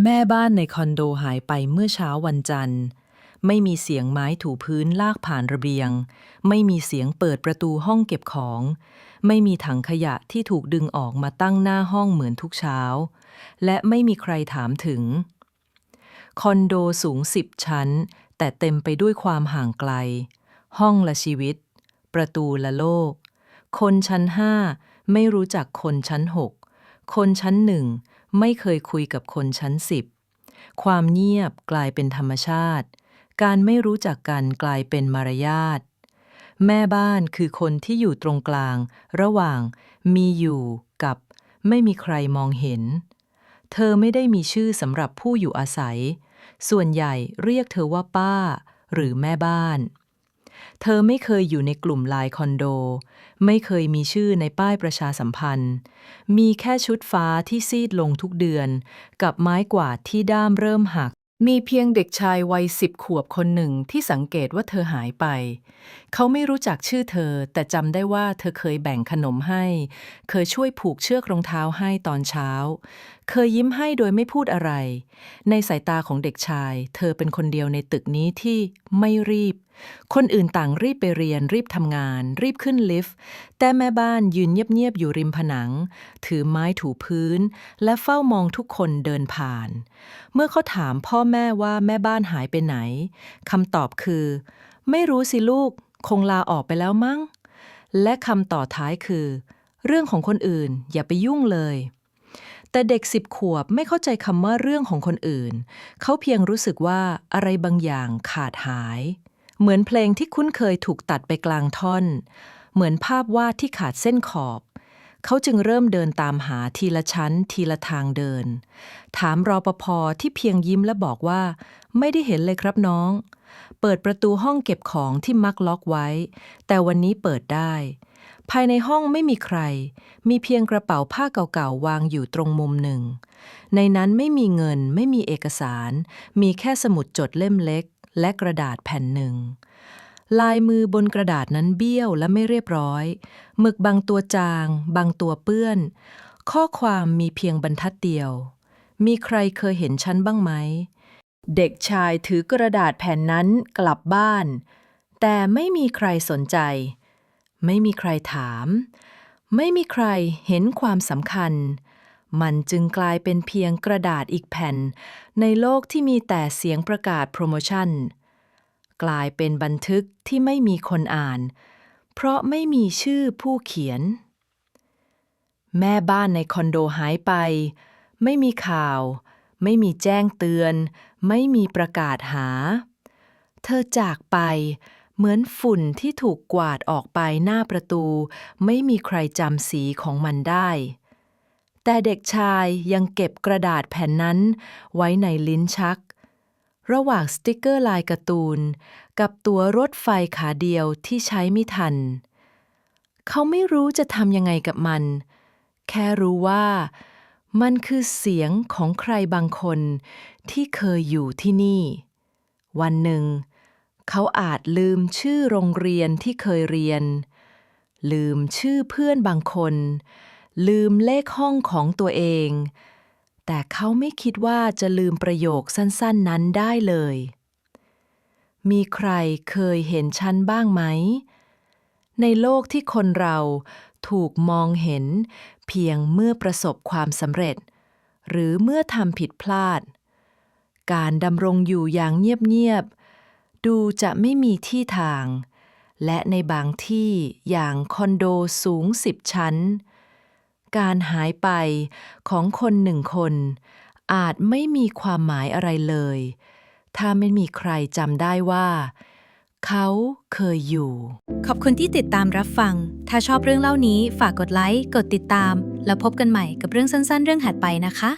แม่บ้านในคอนโดหายไปเมื่อเช้าวันจันทร์ ไม่มีเสียงไม้ถูพื้นลากผ่านระเบียง ไม่มีเสียงเปิดประตูห้องเก็บของ ไม่มีถังขยะที่ถูกดึงออกมาตั้งหน้าห้องเหมือนทุกเช้า และไม่มีใครถามถึง คอนโดสูงสิบชั้น แต่เต็มไปด้วยความห่างไกล ห้องละชีวิต ประตูละโลก คนชั้นห้าไม่รู้จักคนชั้นหกคนชั้นหนึ่ง ไม่เคยคุยกับคนชั้นสิบ ความเงียบกลายเป็นธรรมชาติ การไม่รู้จักกันกลายเป็นมารยาท แม่บ้านคือคนที่อยู่ตรงกลาง ระหว่างมีอยู่กับไม่มีใครมองเห็น เธอไม่ได้มีชื่อสำหรับผู้อยู่อาศัย ส่วนใหญ่เรียกเธอว่าป้า หรือแม่บ้าน เธอไม่เคยอยู่ในกลุ่มไลน์คอนโด ไม่เคยมีชื่อในป้ายประชาสัมพันธ์ มีแค่ชุดฟ้าที่ซีดลงทุกเดือน กับไม้กวาดที่ด้ามเริ่มหัก มีเพียงเด็กชายวัยสิบขวบคนหนึ่งที่สังเกตว่าเธอหายไป เขาไม่รู้จักชื่อเธอ แต่จำได้ว่าเธอเคยแบ่งขนมให้ เคยช่วยผูกเชือกรองเท้าให้ตอนเช้าเคยยิ้มให้โดยไม่พูดอะไร ในสายตาของเด็กชาย เธอเป็นคนเดียวในตึกนี้ที่ไม่รีบ คนอื่นต่างรีบไปเรียน รีบทำงาน รีบขึ้นลิฟต์ แต่แม่บ้านยืนเงียบๆอยู่ริมผนัง ถือไม้ถูพื้น และเฝ้ามองทุกคนเดินผ่าน เมื่อเขาถามพ่อแม่ว่าแม่บ้านหายไปไหนคำตอบคือ ไม่รู้สิลูก คงลาออกไปแล้วมั้ง และคำต่อท้ายคือ เรื่องของคนอื่นอย่าไปยุ่งเลย แต่เด็กสิบขวบไม่เข้าใจคำว่าเรื่องของคนอื่น เขาเพียงรู้สึกว่าอะไรบางอย่างขาดหาย เหมือนเพลงที่คุ้นเคยถูกตัดไปกลางท่อน เหมือนภาพวาดที่ขาดเส้นขอบ เขาจึงเริ่มเดินตามหาทีละชั้นทีละทางเดิน ถามรอปภที่เพียงยิ้มและบอกว่า ไม่ได้เห็นเลยครับน้อง เปิดประตูห้องเก็บของที่มักล็อกไว้ แต่วันนี้เปิดได้ ภายในห้องไม่มีใคร มีเพียงกระเป๋าผ้าเก่าๆ วางอยู่ตรงมุมหนึ่ง ในนั้นไม่มีเงิน ไม่มีเอกสาร มีแค่สมุดจดเล่มเล็ก และกระดาษแผ่นหนึ่ง ลายมือบนกระดาษนั้นเบี้ยวและไม่เรียบร้อย หมึกบางตัวจาง บางตัวเปื้อน ข้อความมีเพียงบรรทัดเดียว มีใครเคยเห็นฉันบ้างไหม เด็กชายถือกระดาษแผ่นนั้นกลับบ้าน แต่ไม่มีใครสนใจ ไม่มีใครถาม ไม่มีใครเห็นความสำคัญ มันจึงกลายเป็นเพียงกระดาษอีกแผ่น ในโลกที่มีแต่เสียงประกาศโปรโมชั่น กลายเป็นบันทึกที่ไม่มีคนอ่าน เพราะไม่มีชื่อผู้เขียน แม่บ้านในคอนโดหายไป ไม่มีข่าว ไม่มีแจ้งเตือน ไม่มีประกาศหา เธอจากไป เหมือนฝุ่นที่ถูกกวาดออกไปหน้าประตู ไม่มีใครจำสีของมันได้ แต่เด็กชายยังเก็บกระดาษแผ่นนั้น ไว้ในลิ้นชัก ระหว่างสติกเกอร์ลายการ์ตูน กับตัวรถไฟขาเดียวที่ใช้ไม่ทัน เขาไม่รู้จะทำยังไงกับมัน แค่รู้ว่ามันคือเสียงของใครบางคนที่เคยอยู่ที่นี่ วันหนึ่ง เขาอาจลืมชื่อโรงเรียนที่เคยเรียน ลืมชื่อเพื่อนบางคน ลืมเลขห้องของตัวเอง แต่เขาไม่คิดว่าจะลืมประโยคสั้นๆนั้นได้เลย มีใครเคยเห็นฉันบ้างไหม ในโลกที่คนเราถูกมองเห็นเพียงเมื่อประสบความสำเร็จ หรือเมื่อทำผิดพลาด การดำรงอยู่อย่างเงียบๆ ดูจะไม่มีที่ทาง และในบางที่อย่างคอนโดสูงสิบชั้น การหายไปของคนหนึ่งคน อาจไม่มีความหมายอะไรเลย ถ้าไม่มีใครจำได้ว่า เขาเคยอยู่ ขอบคุณที่ติดตามรับฟัง ถ้าชอบเรื่องเล่านี้ฝากกดไลค์ กดติดตาม แล้วพบกันใหม่กับเรื่องสั้น ๆ เรื่องถัดไปนะคะ